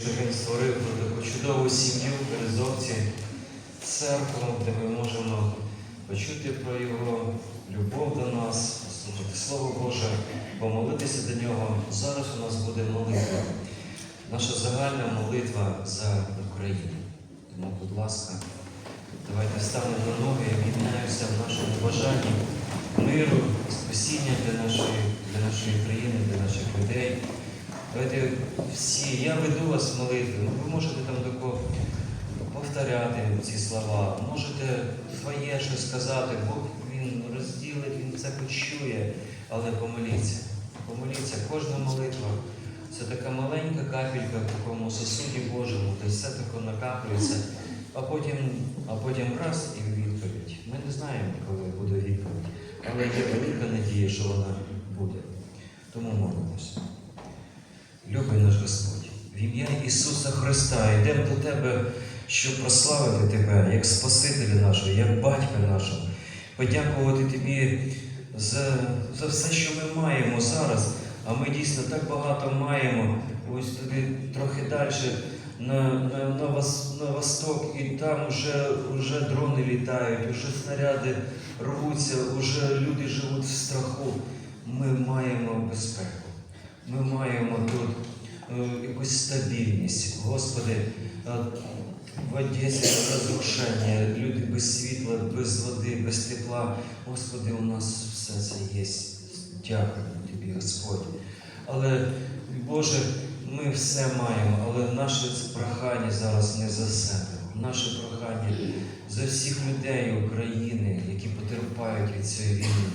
що він створив таку чудову сім'ю в Березовці, церкву, де ми можемо почути про його любов до нас, послухати Слово Боже, помолитися до нього. Зараз у нас буде молитва. Наша загальна молитва за Україну. Тому, будь ласка, давайте встанемо на ноги і об'єднаємося в нашому бажанні миру, спасіння для нашої, для нашої країни, для наших людей. Давайте всі, я веду вас в молитву. Ну, ви можете там тако повторяти ці слова, можете своє щось сказати, Бог він розділить, він це почує, але помоліться. Помоліться, кожна молитва. Це така маленька капелька в такому сосуді Божому, де все тако накаплюється, а потім, а потім раз і відповідь. Ми не знаємо, коли буде відповідь, але є велика надія, що вона буде. Тому молимося. Любий наш Господь, в ім'я Ісуса Христа йдемо до Тебе, щоб прославити Тебе як Спасителя нашого, як Батька нашого, подякувати Тобі за, за все, що ми маємо зараз. А ми дійсно так багато маємо. Ось туди трохи далі на, на, на, вос, на восток, і там вже, вже дрони літають, вже снаряди рвуться, вже люди живуть в страху. Ми маємо безпеку. Ми маємо тут е, якусь стабільність. Господи, е, в Одесі розрушення, люди без світла, без води, без тепла. Господи, у нас все це є. Дякую Тобі, Господь. Але, Боже, ми все маємо, але наше прохання зараз не за себе. Наше прохання за всіх людей України, які потерпають від цієї війни,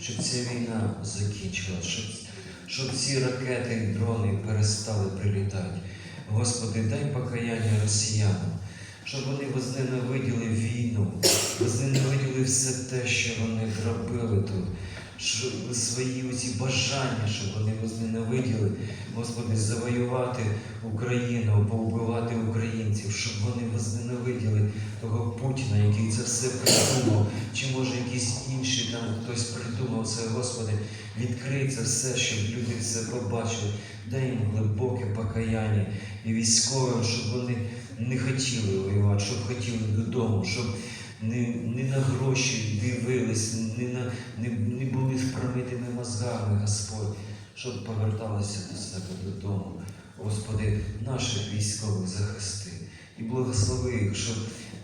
щоб ця війна закінчилась, щоб ці ракети і дрони перестали прилітати. Господи, дай покаяння росіянам, щоб вони возненавиділи війну, возненавиділи все те, що вони зробили тут, свої оці бажання, щоб вони возненавиділи, Господи, завоювати Україну, повбивати українців, щоб вони возненавиділи того Путіна, який це все придумав, чи може якісь інші там хтось придумав це, Господи, відкрий це все, щоб люди це побачили. Дай їм глибоке покаяння і військовим, щоб вони не хотіли воювати, щоб хотіли додому, щоб не, не на гроші дивились, не, на, не, не мозгами, Господь, щоб поверталися до себе додому. Господи, наших військових захисти і благослови їх, щоб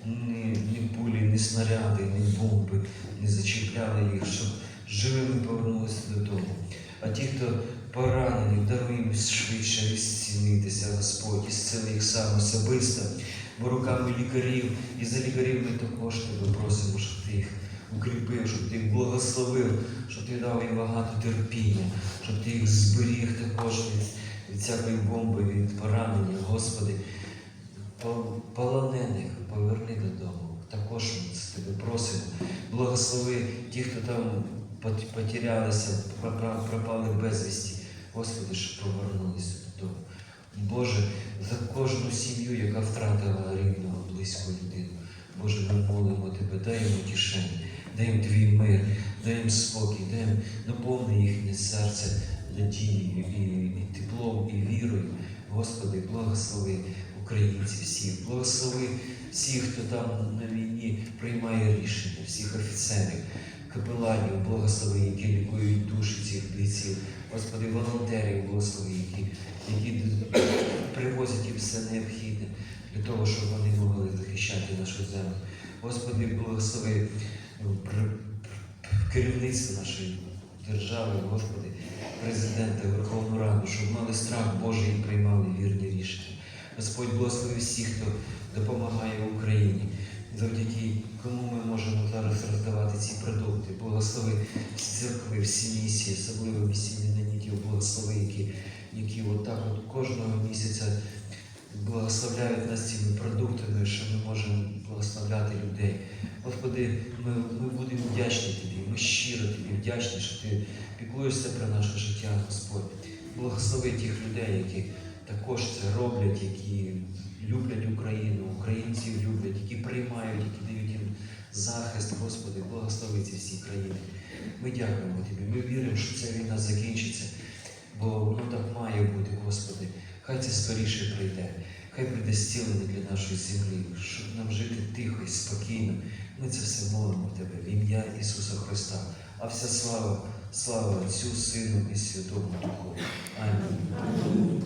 ні, ні пулі, ні снаряди, ні бомби не зачіпляли їх, щоб живими повернулися додому. А ті, хто поранені, даруй їм швидше зцілитися, Господь, і зціли їх сам особисто, бо руками лікарів і за лікарів ми також тебе просимо, щоб ти їх укріпив, щоб ти їх благословив, щоб ти дав їм багато терпіння, щоб ти їх зберіг також від, від всякої бомби, від поранення, Господи. По- Полонених поверни додому. Також тебе просимо. Благослови ті, хто там пот- потерялися, пропа- пропали безвісті. Господи, щоб повернулися додому. Боже, за кожну сім'ю, яка втратила рідного, близьку людину. Боже, ми молимо Тебе, дай їм утішення, дай їм Твій мир, дай їм спокій, дай їм наповни їхнє серце надією і, і теплом, і вірою. Господи, благослови українців всіх, благослови всіх, хто там на війні приймає рішення, всіх офіцерів, капеланів, благослови, які лікують душі цих бійців, Господи, волонтерів, благослови, які, які привозять їм все необхідне для того, щоб вони могли захищати нашу землю. Господи, благослови ну, керівництво нашої держави, Господи, президента, Верховну Раду, щоб мали страх Божий і приймали вірні рішення. Господь благослови всіх, хто допомагає Україні, завдяки кому ми можемо зараз роздавати ці продукти. Благослови всі церкви, всі місії, особливо місії Менонітів, благослови, які, які отак от кожного місяця благословляють нас цими продуктами, що ми можемо благословляти людей. Господи, ми, ми будемо вдячні Тобі, ми щиро Тобі вдячні, що Ти піклуєшся про наше життя, Господь. Благослови тих людей, які також це роблять, які люблять Україну, українців люблять, які приймають, які дають їм захист, Господи, благослови ці всі країни. Ми дякуємо Тобі. Ми віримо, що ця війна закінчиться, бо воно так має бути, Господи. Хай це скоріше прийде. Хай прийде зцілення для нашої землі, щоб нам жити тихо і спокійно. Ми це все молимо Тебе в ім'я Ісуса Христа. А вся слава, слава Отцю, Сину і Святому Духу. Амінь.